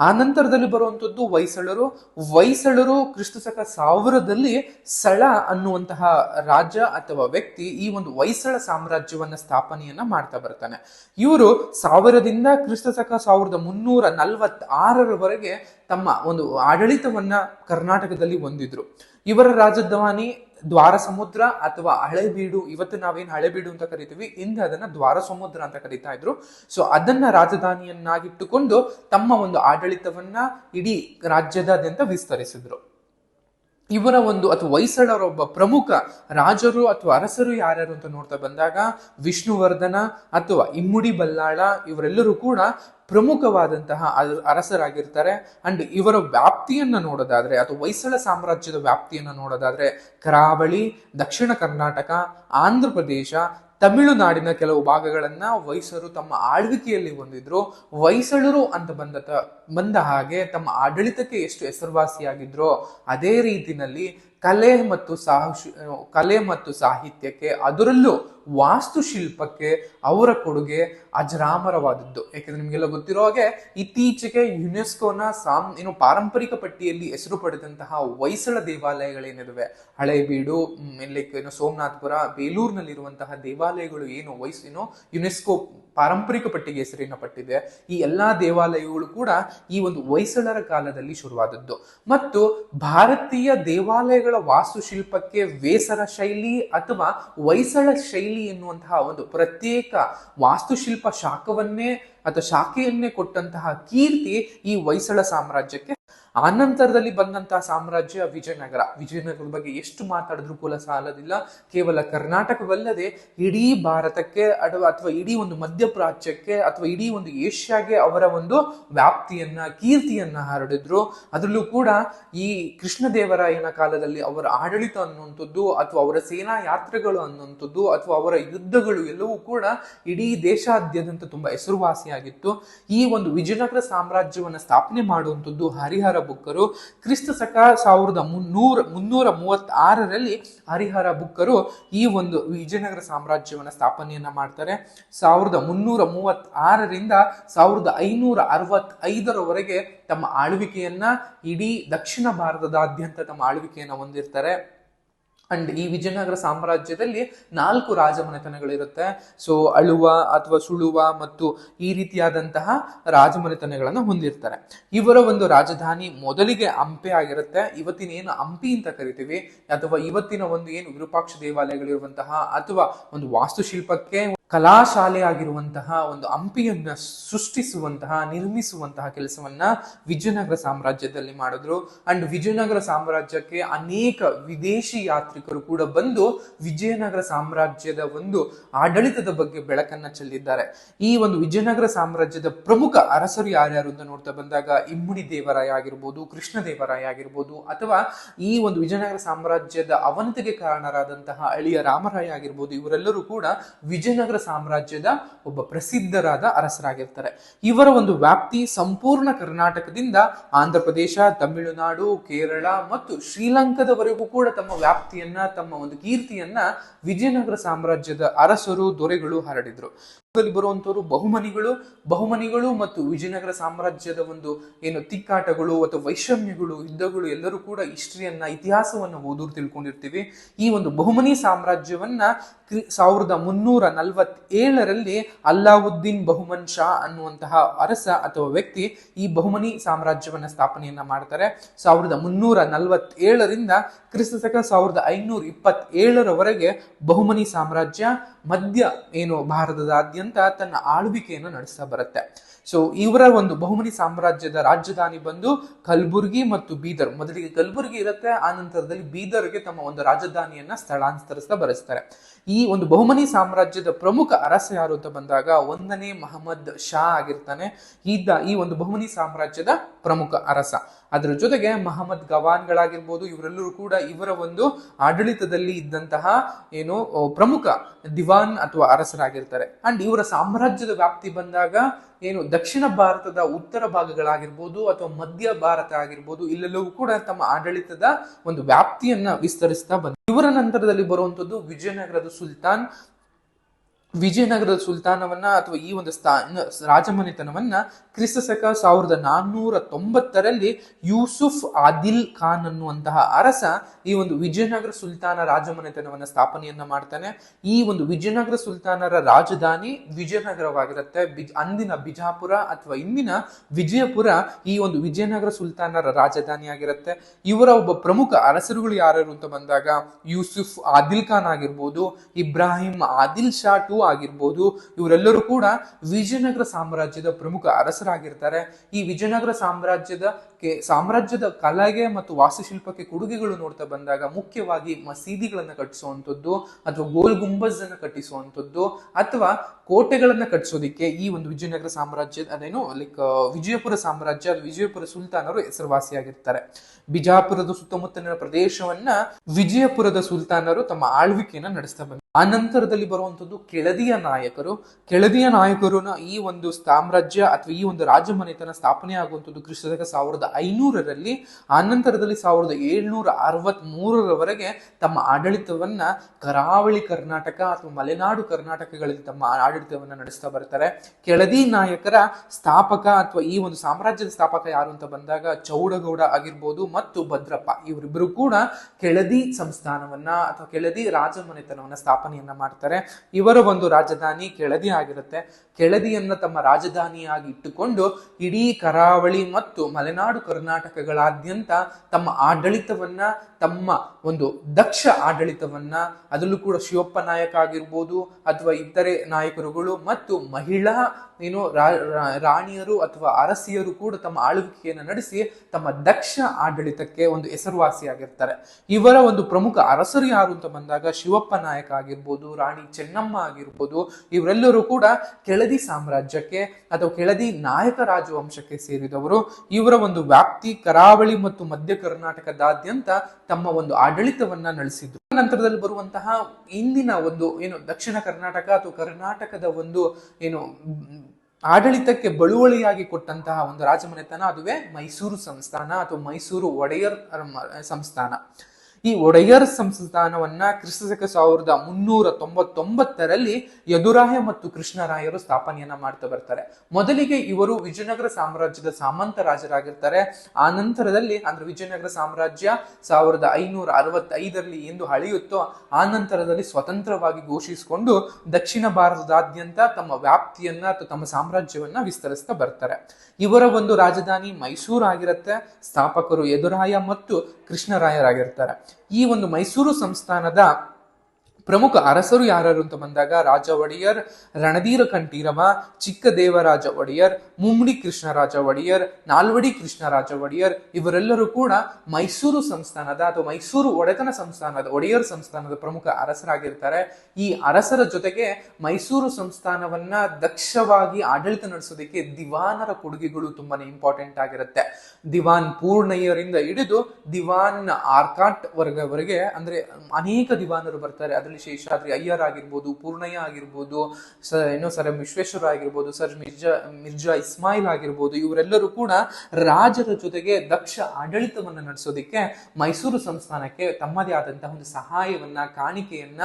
ಆ ನಂತರದಲ್ಲಿ ಬರುವಂತದ್ದು ಹೊಯ್ಸಳರು. ಹೊಯ್ಸಳರು ಕ್ರಿಸ್ತ ಸಕ ಸಾವಿರದಲ್ಲಿ ಸಳ ಅನ್ನುವಂತಹ ರಾಜ ಅಥವಾ ವ್ಯಕ್ತಿ ಈ ಒಂದು ಹೊಯ್ಸಳ ಸಾಮ್ರಾಜ್ಯವನ್ನ ಸ್ಥಾಪನೆಯನ್ನ ಮಾಡ್ತಾ ಬರ್ತಾನೆ. ಇವರು ಸಾವಿರದಿಂದ ಕ್ರಿಸ್ತ ಸಕ ಸಾವಿರದ ಮುನ್ನೂರ ನಲವತ್ತಾರರವರೆಗೆ ತಮ್ಮ ಒಂದು ಆಡಳಿತವನ್ನ ಕರ್ನಾಟಕದಲ್ಲಿ ಹೊಂದಿದ್ರು. ಇವರ ರಾಜಧಾನಿ ದ್ವಾರ ಸಮುದ್ರ ಅಥವಾ ಹಳೆಬೀಡು, ಇವತ್ತು ನಾವೇನು ಹಳೆಬೀಡು ಅಂತ ಕರಿತೀವಿ ಹಿಂದೆ ಅದನ್ನ ದ್ವಾರ ಸಮುದ್ರ ಅಂತ ಕರಿತಾ ಇದ್ರು. ಸೊ ಅದನ್ನ ರಾಜಧಾನಿಯನ್ನಾಗಿಟ್ಟುಕೊಂಡು ತಮ್ಮ ಒಂದು ಆಡಳಿತವನ್ನ ಇಡೀ ರಾಜ್ಯದಾದ್ಯಂತ ವಿಸ್ತರಿಸಿದ್ರು. ಇವರ ಒಂದು ಅಥವಾ ಹೊಯ್ಸಳರ ಒಬ್ಬ ಪ್ರಮುಖ ರಾಜರು ಅಥವಾ ಅರಸರು ಯಾರ್ಯಾರು ಅಂತ ನೋಡ್ತಾ ಬಂದಾಗ ವಿಷ್ಣುವರ್ಧನ ಅಥವಾ ಇಮ್ಮುಡಿ ಬಲ್ಲಾಳ ಇವರೆಲ್ಲರೂ ಕೂಡ ಪ್ರಮುಖವಾದಂತಹ ಅರ- ಅರಸರಾಗಿರ್ತಾರೆ. ಅಂಡ್ ಇವರ ವ್ಯಾಪ್ತಿಯನ್ನ ನೋಡೋದಾದ್ರೆ ಅಥವಾ ಹೊಯ್ಸಳ ಸಾಮ್ರಾಜ್ಯದ ವ್ಯಾಪ್ತಿಯನ್ನ ನೋಡೋದಾದ್ರೆ ಕರಾವಳಿ, ದಕ್ಷಿಣ ಕರ್ನಾಟಕ, ಆಂಧ್ರ ಪ್ರದೇಶ ತಮಿಳುನಾಡಿನ ಕೆಲವು ಭಾಗಗಳನ್ನ ಹೊಯ್ಸರು ತಮ್ಮ ಆಳ್ವಿಕೆಯಲ್ಲಿ ಹೊಂದಿದ್ರು. ಹೊಯ್ಸಳರು ಅಂತ ಬಂದ ಬಂದ ಹಾಗೆ ತಮ್ಮ ಆಡಳಿತಕ್ಕೆ ಎಷ್ಟು ಹೆಸರುವಾಸಿಯಾಗಿದ್ರೋ. ಅದೇ ರೀತಿನಲ್ಲಿ ಕಲೆ ಮತ್ತು ಸಾಹು, ಕಲೆ ಮತ್ತು ಸಾಹಿತ್ಯಕ್ಕೆ ಅದರಲ್ಲೂ ವಾಸ್ತುಶಿಲ್ಪಕ್ಕೆ ಅವರ ಕೊಡುಗೆ ಅಜರಾಮರವಾದದ್ದು. ಯಾಕಂದ್ರೆ ನಿಮಗೆಲ್ಲ ಗೊತ್ತಿರೋ ಹಾಗೆ ಇತ್ತೀಚೆಗೆ ಯುನೆಸ್ಕೋನ ಸಾಮ್, ಏನು ಪಾರಂಪರಿಕ ಪಟ್ಟಿಯಲ್ಲಿ ಹೆಸರು ಪಡೆದಂತಹ ಹೊಯ್ಸಳ ದೇವಾಲಯಗಳೇನಿದಾವೆ? ಹಳೇಬೀಡು ಲೈಕ್ ಏನು ಸೋಮನಾಥ್ಪುರ, ಬೇಲೂರಿನಲ್ಲಿರುವಂತಹ ದೇವಾಲಯಗಳು ಏನು? ವೈಸ್ ಏನು ಯುನೆಸ್ಕೋ ಪಾರಂಪರಿಕ ಪಟ್ಟಿಗೆ ಹೆಸರಿನ ಪಟ್ಟಿದೆ. ಈ ಎಲ್ಲಾ ದೇವಾಲಯಗಳು ಕೂಡ ಈ ಒಂದು ಹೊಯ್ಸಳರ ಕಾಲದಲ್ಲಿ ಶುರುವಾದದ್ದು. ಮತ್ತು ಭಾರತೀಯ ದೇವಾಲಯಗಳ ವಾಸ್ತುಶಿಲ್ಪಕ್ಕೆ ವೇಸರ ಶೈಲಿ ಅಥವಾ ಹೊಯ್ಸಳ ಶೈಲಿ ಎನ್ನುವಂತಹ ಒಂದು ಪ್ರತ್ಯೇಕ ವಾಸ್ತುಶಿಲ್ಪ ಶಾಖವನ್ನೇ ಅಥವಾ ಶಾಖೆಯನ್ನೇ ಕೊಟ್ಟಂತಹ ಕೀರ್ತಿ ಈ ಹೊಯ್ಸಳ ಸಾಮ್ರಾಜ್ಯಕ್ಕೆ ಆನಂತರದಲ್ಲಿ ಬಂದಂತಹ ಸಾಮ್ರಾಜ್ಯ ವಿಜಯನಗರ. ವಿಜಯನಗರದ ಬಗ್ಗೆ ಎಷ್ಟು ಮಾತಾಡಿದ್ರು ಕೂಡ ಸಾಲದಿಲ್ಲ. ಕೇವಲ ಕರ್ನಾಟಕವಲ್ಲದೆ ಇಡೀ ಭಾರತಕ್ಕೆ ಅಥವಾ ಅಥವಾ ಇಡೀ ಒಂದು ಮಧ್ಯಪ್ರಾಚ್ಯಕ್ಕೆ ಅಥವಾ ಇಡೀ ಒಂದು ಏಷ್ಯಾಗೆ ಅವರ ಒಂದು ವ್ಯಾಪ್ತಿಯನ್ನ, ಕೀರ್ತಿಯನ್ನ ಹರಡಿದ್ರು. ಅದರಲ್ಲೂ ಕೂಡ ಈ ಕೃಷ್ಣದೇವರಾಯನ ಕಾಲದಲ್ಲಿ ಅವರ ಆಡಳಿತ ಅನ್ನುವಂಥದ್ದು ಅಥವಾ ಅವರ ಸೇನಾ ಯಾತ್ರೆಗಳು ಅನ್ನುವಂಥದ್ದು ಅಥವಾ ಅವರ ಯುದ್ಧಗಳು ಎಲ್ಲವೂ ಕೂಡ ಇಡೀ ದೇಶಾದ್ಯಂತ ತುಂಬಾ ಹೆಸರುವಾಸಿಯಾಗಿತ್ತು. ಈ ಒಂದು ವಿಜಯನಗರ ಸಾಮ್ರಾಜ್ಯವನ್ನು ಸ್ಥಾಪನೆ ಮಾಡುವಂಥದ್ದು ಹರಿಹರ ಬುಕ್ಕರು ಕ್ರಿಸ್ತ ಶಕ ಸಾವಿರದ ಮುನ್ನೂರ ಮುನ್ನೂರ ಮೂವತ್ತಾರರಲ್ಲಿ ಹರಿಹರ ಬುಕ್ಕರು ಈ ಒಂದು ವಿಜಯನಗರ ಸಾಮ್ರಾಜ್ಯವನ್ನ ಸ್ಥಾಪನೆಯನ್ನ ಮಾಡ್ತಾರೆ. ಸಾವಿರದ ಮುನ್ನೂರ ಮೂವತ್ತಾರರಿಂದ ಸಾವಿರದ ಐನೂರ ಅರವತ್ತೈದರವರೆಗೆ ತಮ್ಮ ಆಳ್ವಿಕೆಯನ್ನ ಇಡೀ ದಕ್ಷಿಣ ಭಾರತದಾದ್ಯಂತ ತಮ್ಮ ಆಳ್ವಿಕೆಯನ್ನ ಹೊಂದಿರ್ತಾರೆ. ಅಂಡ್ ಈ ವಿಜಯನಗರ ಸಾಮ್ರಾಜ್ಯದಲ್ಲಿ ನಾಲ್ಕು ರಾಜಮನೆತನಗಳಿರುತ್ತೆ. ಸೊ ಅಳುವ ಅಥವಾ ಸುಳುವ ಮತ್ತು ಈ ರೀತಿಯಾದಂತಹ ರಾಜಮನೆತನಗಳನ್ನು ಹೊಂದಿರ್ತಾರೆ. ಇವರ ಒಂದು ರಾಜಧಾನಿ ಮೊದಲಿಗೆ ಹಂಪೆ ಆಗಿರುತ್ತೆ. ಇವತ್ತಿನ ಏನು ಹಂಪಿ ಅಂತ ಕರಿತೀವಿ, ಅಥವಾ ಇವತ್ತಿನ ಒಂದು ಏನು ವಿರೂಪಾಕ್ಷ ದೇವಾಲಯಗಳಿರುವಂತಹ ಅಥವಾ ಒಂದು ವಾಸ್ತುಶಿಲ್ಪಕ್ಕೆ ಕಲಾಶಾಲೆ ಆಗಿರುವಂತಹ ಒಂದು ಹಂಪಿಯನ್ನ ಸೃಷ್ಟಿಸುವಂತಹ, ನಿರ್ಮಿಸುವಂತಹ ಕೆಲಸವನ್ನ ವಿಜಯನಗರ ಸಾಮ್ರಾಜ್ಯದಲ್ಲಿ ಮಾಡಿದ್ರು. ಅಂಡ್ ವಿಜಯನಗರ ಸಾಮ್ರಾಜ್ಯಕ್ಕೆ ಅನೇಕ ವಿದೇಶಿ ಯಾತ್ರಿಕರು ಕೂಡ ಬಂದು ವಿಜಯನಗರ ಸಾಮ್ರಾಜ್ಯದ ಒಂದು ಆಡಳಿತದ ಬಗ್ಗೆ ಬೆಳಕನ್ನ ಚೆಲ್ಲಿದ್ದಾರೆ. ಈ ಒಂದು ವಿಜಯನಗರ ಸಾಮ್ರಾಜ್ಯದ ಪ್ರಮುಖ ಅರಸರು ಯಾರ್ಯಾರು ಅಂತ ನೋಡ್ತಾ ಬಂದಾಗ ಇಮ್ಮಡಿ ದೇವರಾಯ ಆಗಿರ್ಬೋದು, ಕೃಷ್ಣ ದೇವರಾಯ ಆಗಿರ್ಬೋದು, ಅಥವಾ ಈ ಒಂದು ವಿಜಯನಗರ ಸಾಮ್ರಾಜ್ಯದ ಅವನತಿಗೆ ಕಾರಣರಾದಂತಹ ಅಳಿಯ ರಾಮರಾಯ ಆಗಿರ್ಬೋದು, ಇವರೆಲ್ಲರೂ ಕೂಡ ವಿಜಯನಗರ ಸಾಮ್ರಾಜ್ಯದ ಒಬ್ಬ ಪ್ರಸಿದ್ಧರಾದ ಅರಸರಾಗಿರ್ತಾರೆ. ಇವರ ಒಂದು ವ್ಯಾಪ್ತಿ ಸಂಪೂರ್ಣ ಕರ್ನಾಟಕದಿಂದ ಆಂಧ್ರ ಪ್ರದೇಶ, ತಮಿಳುನಾಡು, ಕೇರಳ ಮತ್ತು ಶ್ರೀಲಂಕಾದವರೆಗೂ ಕೂಡ ತಮ್ಮ ವ್ಯಾಪ್ತಿಯನ್ನ, ತಮ್ಮ ಒಂದು ಕೀರ್ತಿಯನ್ನ ವಿಜಯನಗರ ಸಾಮ್ರಾಜ್ಯದ ಅರಸರು, ದೊರೆಗಳು ಹರಡಿದ್ರು. ಬರುವಂತವರು ಬಹುಮನಿಗಳು. ಬಹುಮನಿಗಳು ಮತ್ತು ವಿಜಯನಗರ ಸಾಮ್ರಾಜ್ಯದ ಒಂದು ಏನು ತಿಕ್ಕಾಟಗಳು ಅಥವಾ ವೈಷಮ್ಯಗಳು, ಯುದ್ಧಗಳು ಎಲ್ಲರೂ ಕೂಡ ಹಿಸ್ಟ್ರಿಯನ್ನ, ಇತಿಹಾಸವನ್ನ ಓದೂರು ತಿಳ್ಕೊಂಡಿರ್ತೀವಿ. ಈ ಒಂದು ಬಹುಮನಿ ಸಾಮ್ರಾಜ್ಯವನ್ನ ಸಾವಿರದ ಮುನ್ನೂರ ನಲವತ್ತೇಳರಲ್ಲಿ ಅಲ್ಲಾವುದ್ದೀನ್ ಬಹುಮನ್ ಶಾ ಅನ್ನುವಂತಹ ಅರಸ ಅಥವಾ ವ್ಯಕ್ತಿ ಈ ಬಹುಮನಿ ಸಾಮ್ರಾಜ್ಯವನ್ನ ಸ್ಥಾಪನೆಯನ್ನ ಮಾಡ್ತಾರೆ. ಸಾವಿರದ ಮುನ್ನೂರ ನಲವತ್ತೇಳರಿಂದ ಸಕ ಸಾವಿರದ ಐನೂರ ಇಪ್ಪತ್ತೇಳರವರೆಗೆ ಬಹುಮನಿ ಸಾಮ್ರಾಜ್ಯ ಮಧ್ಯ ಏನು ಭಾರತದಾದ್ಯಂತ ತನ್ನ ಆಳ್ವಿಕೆಯನ್ನು ನಡೆಸ್ತಾ ಬರುತ್ತೆ. ಸೊ ಇವರ ಒಂದು ಬಹುಮನಿ ಸಾಮ್ರಾಜ್ಯದ ರಾಜಧಾನಿ ಬಂದು ಕಲಬುರ್ಗಿ ಮತ್ತು ಬೀದರ್. ಮೊದಲಿಗೆ ಕಲಬುರ್ಗಿ ಇರುತ್ತೆ, ಆ ನಂತರದಲ್ಲಿ ಬೀದರ್ಗೆ ತಮ್ಮ ಒಂದು ರಾಜಧಾನಿಯನ್ನ ಸ್ಥಳಾಂತರಿಸ್ತಾ ಬರೆಸ್ತಾರೆ. ಈ ಒಂದು ಬಹುಮನಿ ಸಾಮ್ರಾಜ್ಯದ ಪ್ರಮುಖ ಅರಸ ಯಾರು ಅಂತ ಬಂದಾಗ ಒಂದನೇ ಮಹಮ್ಮದ್ ಶಾ ಆಗಿರ್ತಾನೆ. ಇದ್ದ ಈ ಒಂದು ಬಹುಮನಿ ಸಾಮ್ರಾಜ್ಯದ ಪ್ರಮುಖ ಅರಸ. ಅದರ ಜೊತೆಗೆ ಮಹಮ್ಮದ್ ಗವಾನ್ಗಳಾಗಿರ್ಬೋದು, ಇವರೆಲ್ಲರೂ ಕೂಡ ಇವರ ಒಂದು ಆಡಳಿತದಲ್ಲಿ ಇದ್ದಂತಹ ಏನು ಪ್ರಮುಖ ದಿವಾನ್ ಅಥವಾ ಅರಸರಾಗಿರ್ತಾರೆ. ಅಂಡ್ ಇವರ ಸಾಮ್ರಾಜ್ಯದ ವ್ಯಾಪ್ತಿ ಬಂದಾಗ ಏನು, ದಕ್ಷಿಣ ಭಾರತದ ಉತ್ತರ ಭಾಗಗಳಾಗಿರ್ಬೋದು ಅಥವಾ ಮಧ್ಯ ಭಾರತ ಆಗಿರ್ಬೋದು, ಇಲ್ಲೆಲ್ಲವೂ ಕೂಡ ತಮ್ಮ ಆಡಳಿತದ ಒಂದು ವ್ಯಾಪ್ತಿಯನ್ನ ವಿಸ್ತರಿಸ್ತಾ ಬಂದ, ಇವರ ನಂತರದಲ್ಲಿ ಬರುವಂತದ್ದು ವಿಜಯನಗರದ ಸುಲ್ತಾನ್ ವಿಜಯನಗರದ ಸುಲ್ತಾನವನ್ನ ಅಥವಾ ಈ ಒಂದು ಸ್ಥಾ ರಾಜಮನೆತನವನ್ನ ಕ್ರಿಸ್ತ ಶಕ ಸಾವಿರದ ನಾನ್ನೂರ ತೊಂಬತ್ತರಲ್ಲಿ ಯೂಸುಫ್ ಆದಿಲ್ ಖಾನ್ ಅನ್ನುವಂತಹ ಅರಸ ಈ ಒಂದು ವಿಜಯನಗರ ಸುಲ್ತಾನ ರಾಜಮನೆತನವನ್ನ ಸ್ಥಾಪನೆಯನ್ನ ಮಾಡ್ತಾನೆ. ಈ ಒಂದು ವಿಜಯನಗರ ಸುಲ್ತಾನರ ರಾಜಧಾನಿ ವಿಜಯನಗರವಾಗಿರುತ್ತೆ. ಅಂದಿನ ಬಿಜಾಪುರ ಅಥವಾ ಇಂದಿನ ವಿಜಯಪುರ ಈ ಒಂದು ವಿಜಯನಗರ ಸುಲ್ತಾನರ ರಾಜಧಾನಿಯಾಗಿರುತ್ತೆ. ಇವರ ಒಬ್ಬ ಪ್ರಮುಖ ಅರಸರುಗಳು ಯಾರ್ಯಾರು ಅಂತ ಬಂದಾಗ ಯೂಸುಫ್ ಆದಿಲ್ ಖಾನ್ ಆಗಿರ್ಬೋದು, ಇಬ್ರಾಹಿಂ ಆದಿಲ್ ಶಾ ಟು ಆಗಿರ್ಬೋದು, ಇವರೆಲ್ಲರೂ ಕೂಡ ವಿಜಯನಗರ ಸಾಮ್ರಾಜ್ಯದ ಪ್ರಮುಖ ಅರಸರಾಗಿರ್ತಾರೆ. ಈ ವಿಜಯನಗರ ಸಾಮ್ರಾಜ್ಯದ ಸಾಮ್ರಾಜ್ಯದ ಕಲೆಗೆ ಮತ್ತು ವಾಸ್ತುಶಿಲ್ಪಕ್ಕೆ ಕೊಡುಗೆಗಳು ನೋಡ್ತಾ ಬಂದಾಗ ಮುಖ್ಯವಾಗಿ ಮಸೀದಿಗಳನ್ನು ಕಟ್ಟಿಸುವಂಥದ್ದು, ಅಥವಾ ಗೋಲ್ ಗುಂಬಜ್ ಅನ್ನು ಕಟ್ಟಿಸುವಂಥದ್ದು, ಅಥವಾ ಕೋಟೆಗಳನ್ನ ಕಟ್ಟಿಸೋದಿಕ್ಕೆ ಈ ಒಂದು ವಿಜಯನಗರ ಸಾಮ್ರಾಜ್ಯ ಅದೇನು ಲೈಕ್ ವಿಜಯಪುರ ಸಾಮ್ರಾಜ್ಯ ವಿಜಯಪುರ ಸುಲ್ತಾನರು ಹೆಸರುವಾಸಿಯಾಗಿರ್ತಾರೆ. ಬಿಜಾಪುರದ ಸುತ್ತಮುತ್ತಲಿನ ಪ್ರದೇಶವನ್ನ ವಿಜಯಪುರದ ಸುಲ್ತಾನರು ತಮ್ಮ ಆಳ್ವಿಕೆಯನ್ನ ನಡೆಸ್ತಾ ಬಂದರು ಆ ನಂತರದಲ್ಲಿ ಬರುವಂತದ್ದು ಕೆಳದಿಯ ನಾಯಕರು, ಕೆಳದಿಯ ನಾಯಕರುನ ಈ ಒಂದು ಸಾಮ್ರಾಜ್ಯ ಅಥವಾ ಈ ಒಂದು ರಾಜಮನೆತನ ಸ್ಥಾಪನೆ ಆಗುವಂಥದ್ದು ಕ್ರಿಸ್ತಕ ಸಾವಿರದ ಐನೂರರಲ್ಲಿ, ಆ ನಂತರದಲ್ಲಿ ಸಾವಿರದ ಏಳ್ನೂರ ಅರವತ್ ಮೂರರವರೆಗೆ ತಮ್ಮ ಆಡಳಿತವನ್ನ ಕರಾವಳಿ ಕರ್ನಾಟಕ ಅಥವಾ ಮಲೆನಾಡು ಕರ್ನಾಟಕಗಳಲ್ಲಿ ತಮ್ಮ ಆಡಳಿತವನ್ನ ನಡೆಸ್ತಾ ಬರ್ತಾರೆ. ಕೆಳದಿ ನಾಯಕರ ಸ್ಥಾಪಕ ಅಥವಾ ಈ ಒಂದು ಸಾಮ್ರಾಜ್ಯದ ಸ್ಥಾಪಕ ಯಾರು ಅಂತ ಬಂದಾಗ ಚೌಡಗೌಡ ಆಗಿರ್ಬೋದು ಮತ್ತು ಭದ್ರಪ್ಪ. ಇವರಿಬ್ಬರು ಕೂಡ ಕೆಳದಿ ಸಂಸ್ಥಾನವನ್ನ ಅಥವಾ ಕೆಳದಿ ರಾಜಮನೆತನವನ್ನ ಸ್ಥಾಪನೆಯನ್ನ ಮಾಡ್ತಾರೆ. ಇವರ ರಾಜಧಾನಿ ಕೆಳದಿ ಆಗಿರುತ್ತೆ. ಕೆಳದಿಯನ್ನ ತಮ್ಮ ರಾಜಧಾನಿಯಾಗಿ ಇಟ್ಟುಕೊಂಡು ಇಡೀ ಕರಾವಳಿ ಮತ್ತು ಮಲೆನಾಡು ಕರ್ನಾಟಕಗಳಾದ್ಯಂತ ತಮ್ಮ ಆಡಳಿತವನ್ನ ತಮ್ಮ ಒಂದು ದಕ್ಷ ಆಡಳಿತವನ್ನ ಅದರಲ್ಲೂ ಕೂಡ ಶಿವಪ್ಪ ನಾಯಕ ಆಗಿರ್ಬೋದು ಅಥವಾ ಇತರೆ ನಾಯಕರುಗಳು ಮತ್ತು ಮಹಿಳಾ, ಏನು ರಾಣಿಯರು ಅಥವಾ ಅರಸಿಯರು ಕೂಡ ತಮ್ಮ ಆಳ್ವಿಕೆಯನ್ನು ನಡೆಸಿ ತಮ್ಮ ದಕ್ಷ ಆಡಳಿತಕ್ಕೆ ಒಂದು ಹೆಸರುವಾಸಿಯಾಗಿರ್ತಾರೆ. ಇವರ ಒಂದು ಪ್ರಮುಖ ಅರಸರು ಯಾರು ಅಂತ ಬಂದಾಗ ಶಿವಪ್ಪ ನಾಯಕ ಆಗಿರ್ಬೋದು, ರಾಣಿ ಚೆನ್ನಮ್ಮ ಆಗಿರ್ಬೋದು, ಇವರೆಲ್ಲರೂ ಕೂಡ ಕೆಳದಿ ಸಾಮ್ರಾಜ್ಯಕ್ಕೆ ಅಥವಾ ಕೆಳದಿ ನಾಯಕ ರಾಜವಂಶಕ್ಕೆ ಸೇರಿದವರು. ಇವರ ಒಂದು ವ್ಯಾಪ್ತಿ ಕರಾವಳಿ ಮತ್ತು ಮಧ್ಯ ಕರ್ನಾಟಕದಾದ್ಯಂತ ತಮ್ಮ ಒಂದು ಆಡಳಿತವನ್ನ ನಡೆಸಿದ್ರು ನಂತರದಲ್ಲಿ ಬರುವಂತಹ ಇಂದಿನ ಒಂದು ಏನು ದಕ್ಷಿಣ ಕರ್ನಾಟಕ ಅಥವಾ ಕರ್ನಾಟಕದ ಒಂದು ಏನು ಆಡಳಿತಕ್ಕೆ ಬಳುವಳಿಯಾಗಿ ಕೊಟ್ಟಂತಹ ಒಂದು ರಾಜಮನೆತನ ಅದುವೇ ಮೈಸೂರು ಸಂಸ್ಥಾನ ಅಥವಾ ಮೈಸೂರು ಒಡೆಯರ್ ಸಂಸ್ಥಾನ. ಈ ಒಡೆಯರ್ ಸಂಸ್ಥಾನವನ್ನ ಕ್ರಿಸ್ತಶಕ ಸಾವಿರದ ಮುನ್ನೂರ ತೊಂಬತ್ತೊಂಬತ್ತರಲ್ಲಿ ಯದುರಾಯ ಮತ್ತು ಕೃಷ್ಣರಾಯರು ಸ್ಥಾಪನೆಯನ್ನ ಮಾಡ್ತಾ ಬರ್ತಾರೆ. ಮೊದಲಿಗೆ ಇವರು ವಿಜಯನಗರ ಸಾಮ್ರಾಜ್ಯದ ಸಾಮಂತ ರಾಜರಾಗಿರ್ತಾರೆ. ಆ ನಂತರದಲ್ಲಿ ಅಂದ್ರೆ ವಿಜಯನಗರ ಸಾಮ್ರಾಜ್ಯ ಸಾವಿರದ ಐನೂರ ಅರವತ್ತೈದರಲ್ಲಿ ಎಂದು ಹಳೆಯುತ್ತೋ ಆ ನಂತರದಲ್ಲಿ ಸ್ವತಂತ್ರವಾಗಿ ಘೋಷಿಸಿಕೊಂಡು ದಕ್ಷಿಣ ಭಾರತದಾದ್ಯಂತ ತಮ್ಮ ವ್ಯಾಪ್ತಿಯನ್ನ ಅಥವಾ ತಮ್ಮ ಸಾಮ್ರಾಜ್ಯವನ್ನ ವಿಸ್ತರಿಸ್ತಾ ಬರ್ತಾರೆ. ಇವರ ಒಂದು ರಾಜಧಾನಿ ಮೈಸೂರು ಆಗಿರುತ್ತೆ ಸ್ಥಾಪಕರು ಯದುರಾಯ ಮತ್ತು ಕೃಷ್ಣರಾಯರಾಗಿರ್ತಾರೆ. ಈ ಒಂದು ಮೈಸೂರು ಸಂಸ್ಥಾನದ ಪ್ರಮುಖ ಅರಸರು ಯಾರು ಅಂತ ಬಂದಾಗ ರಾಜ ಒಡೆಯರ್ ರಣಧೀರ ಕಂಠೀರವ ಚಿಕ್ಕದೇವರಾಜ ಒಡೆಯರ್ ಮುಮ್ಮಡಿ ಕೃಷ್ಣರಾಜ ಒಡೆಯರ್, ನಾಲ್ವಡಿ ಕೃಷ್ಣರಾಜ ಒಡೆಯರ್, ಇವರೆಲ್ಲರೂ ಕೂಡ ಮೈಸೂರು ಸಂಸ್ಥಾನದ ಅಥವಾ ಮೈಸೂರು ಒಡೆತನ ಸಂಸ್ಥಾನದ, ಒಡೆಯರ್ ಸಂಸ್ಥಾನದ ಪ್ರಮುಖ ಅರಸರಾಗಿರ್ತಾರೆ. ಈ ಅರಸರ ಜೊತೆಗೆ ಮೈಸೂರು ಸಂಸ್ಥಾನವನ್ನ ದಕ್ಷವಾಗಿ ಆಡಳಿತ ನಡೆಸೋದಕ್ಕೆ ದಿವಾನರ ಕೊಡುಗೆಗಳು ತುಂಬಾನೇ ಇಂಪಾರ್ಟೆಂಟ್ ಆಗಿರುತ್ತೆ. ದಿವಾನ್ ಪೂರ್ಣಯ್ಯರಿಂದ ಹಿಡಿದು ದಿವಾನ್ ಆರ್ಕಾಟ್ ವರ್ಗವರೆಗೆ ಅಂದ್ರೆ ಅನೇಕ ದಿವಾನರು ಬರ್ತಾರೆ. ಅದರಲ್ಲಿ ಶೇಷಾದ್ರಿ ಅಯ್ಯರ್ ಆಗಿರ್ಬೋದು, ಪೂರ್ಣಯ್ಯ ಆಗಿರ್ಬೋದು, ಸ ಏನೋ ಸರ್ ವಿಶ್ವೇಶ್ವರ ಆಗಿರ್ಬೋದು, ಸರ್ ಮಿರ್ಜಾ ಮಿರ್ಜಾ ಇಸ್ಮಾಯಿಲ್ ಆಗಿರ್ಬೋದು, ಇವರೆಲ್ಲರೂ ಕೂಡ ರಾಜರ ಜೊತೆಗೆ ದಕ್ಷ ಆಡಳಿತವನ್ನು ನಡೆಸೋದಕ್ಕೆ ಮೈಸೂರು ಸಂಸ್ಥಾನಕ್ಕೆ ತಮ್ಮದೇ ಆದಂತಹ ಒಂದು ಸಹಾಯವನ್ನ, ಕಾಣಿಕೆಯನ್ನ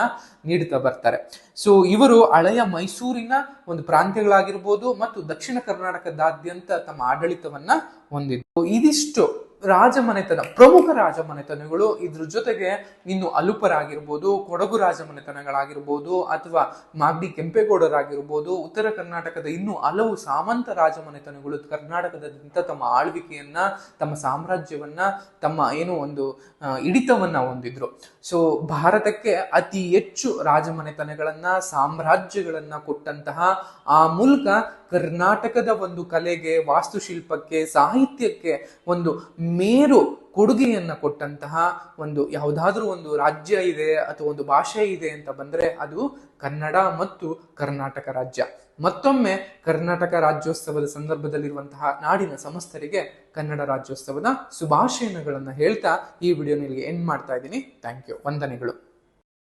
ನೀಡುತ್ತಾ ಬರ್ತಾರೆ. ಸೊ ಇವರು ಹಳೆಯ ಮೈಸೂರಿನ ಒಂದು ಪ್ರಾಂತ್ಯಗಳಾಗಿರ್ಬೋದು ಮತ್ತು ದಕ್ಷಿಣ ಕರ್ನಾಟಕದಾದ್ಯಂತ ತಮ್ಮ ಆಡಳಿತವನ್ನ ಹೊಂದಿದ್ದು ಇದಿಷ್ಟು ರಾಜಮನೆತನ, ಪ್ರಮುಖ ರಾಜಮನೆತನಗಳು ಇದ್ರ ಜೊತೆಗೆ ಇನ್ನು ಅಲುಪರಾಗಿರ್ಬೋದು, ಕೊಡಗು ರಾಜಮನೆತನಗಳಾಗಿರ್ಬೋದು ಅಥವಾ ಮಾಗ್ಡಿ ಕೆಂಪೇಗೌಡರಾಗಿರ್ಬೋದು, ಉತ್ತರ ಕರ್ನಾಟಕದ ಇನ್ನೂ ಹಲವು ಸಾಮಂತ ರಾಜಮನೆತನಗಳು ಕರ್ನಾಟಕದಾದ್ಯಂತ ತಮ್ಮ ಆಳ್ವಿಕೆಯನ್ನ, ತಮ್ಮ ಸಾಮ್ರಾಜ್ಯವನ್ನ, ತಮ್ಮ ಏನು ಒಂದು ಹಿಡಿತವನ್ನ ಹೊಂದಿದ್ರು. ಸೊ ಭಾರತಕ್ಕೆ ಅತಿ ಹೆಚ್ಚು ರಾಜಮನೆತನಗಳನ್ನ, ಸಾಮ್ರಾಜ್ಯಗಳನ್ನ ಕೊಟ್ಟಂತಹ ಆ ಮೂಲಕ ಕರ್ನಾಟಕದ ಒಂದು ಕಲೆಗೆ, ವಾಸ್ತುಶಿಲ್ಪಕ್ಕೆ, ಸಾಹಿತ್ಯಕ್ಕೆ ಒಂದು ಮೇರು ಕೊಡುಗೆಯನ್ನು ಕೊಟ್ಟಂತಹ ಒಂದು ಯಾವುದಾದ್ರೂ ಒಂದು ರಾಜ್ಯ ಇದೆ ಅಥವಾ ಒಂದು ಭಾಷೆ ಇದೆ ಅಂತ ಬಂದರೆ ಅದು ಕನ್ನಡ ಮತ್ತು ಕರ್ನಾಟಕ ರಾಜ್ಯ. ಮತ್ತೊಮ್ಮೆ ಕರ್ನಾಟಕ ರಾಜ್ಯೋತ್ಸವದ ಸಂದರ್ಭದಲ್ಲಿರುವಂತಹ ನಾಡಿನ ಸಮಸ್ತರಿಗೆ ಕನ್ನಡ ರಾಜ್ಯೋತ್ಸವದ ಶುಭಾಶಯಗಳನ್ನು ಹೇಳ್ತಾ ಈ ವಿಡಿಯೋ ನಿಮಗೆ ಎಂಡ್ ಮಾಡ್ತಾ ಇದ್ದೀನಿ. ಥ್ಯಾಂಕ್ ಯು ವಂದನೆಗಳು.